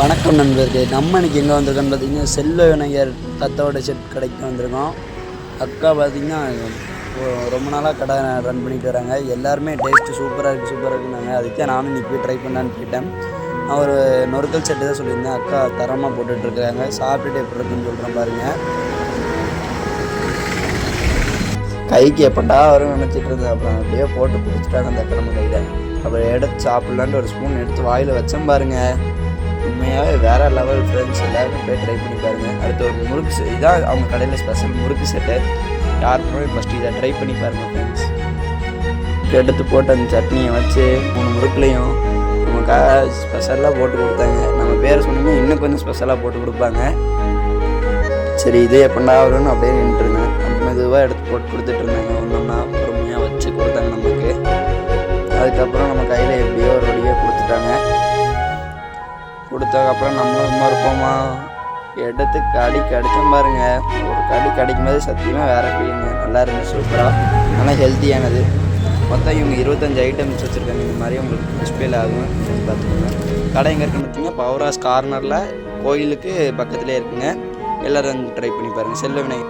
வணக்கம் நண்பர்களே. நம்ம இன்னைக்கு எங்கே வந்திருக்கோன்னு பார்த்தீங்கன்னா செல்வ விநாயகர் தத்தோட செட் கடைக்கு வந்திருக்கோம். அக்கா பார்த்தீங்கன்னா ரொம்ப நாளாக கடை ரன் பண்ணிட்டு வராங்க. எல்லாருமே டேஸ்ட்டு சூப்பராக இருக்குது சூப்பராக இருக்குனாங்க அதுக்கே நானும் இன்னைக்கு போய் ட்ரை பண்ணலான்னு கேட்டேன். நான் ஒரு நொறுக்கல் செட்டு தான் சொல்லியிருந்தேன். அக்கா தரமாக போட்டுட்ருக்குறாங்க சாப்பிட்டுட்டு எப்படி இருக்குன்னு சொல்கிறேன் பாருங்கள் கைக்கு எப்படா வரும் நினச்சிட்டு இருந்தேன். அப்புறம் அப்படியே போட்டு பிடிச்சிட்டாங்க அந்த அக்கா நம்ம கையில். அப்புறம் எடுத்து சாப்பிட்லான்ட்டு ஒரு ஸ்பூன் எடுத்து வாயில் வச்சேன் பாருங்கள் வேற லெவல் ஃப்ரெண்ட்ஸ் எல்லாருமே போய் ட்ரை பண்ணி பாருங்கள் அடுத்து ஒரு முறுக்கு செ- இதான் அவங்க கடையில் ஸ்பெஷல் முறுக்கு செட்டு யாருக்குமே ஃபஸ்ட்டு இதை ட்ரை பண்ணி பாருங்க ஃப்ரெண்ட்ஸ் எடுத்து போட்டு அந்த சட்னியை வச்சு மூணு முறுக்குலையும் நமக்காக ஸ்பெஷலாக போட்டு கொடுத்தாங்க. நம்ம பேரை சொன்னீங்கன்னா இன்னும் கொஞ்சம் ஸ்பெஷலாக போட்டு கொடுப்பாங்க. சரி இதே எப்படா வரும்னு அப்படியே நின்றுருந்தேன் மெதுவாக எடுத்து போட்டு கொடுத்துட்ருந்தாங்க ஒன்று ஒன்றா கொடுத்ததுக்கப்புறம் நம்மளும் சும்மா இருப்போமா? எடுத்து கடி கடிச்சோம் பாருங்க. ஒரு கடி கடிக்கும் போது சத்தியமாக வேற ஃபீலிங்க நல்லா இருந்துச்சு சூப்பராக நல்லா ஹெல்த்தியானது மொத்தம் இவங்க இருபத்தஞ்சு ஐட்டம்ஸ் வச்சுருக்காங்க. இந்த மாதிரி உங்களுக்கு டிஸ்பிளே ஆகும் பார்த்துக்கோங்க. கடை எங்கே இருக்குன்னு பார்த்தீங்கன்னா பவராஸ் கார்னரில் கோயிலுக்கு பக்கத்துலேயே இருக்குங்க. எல்லோரும் ட்ரை பண்ணி பாருங்கள் செல்வ விநாயகர்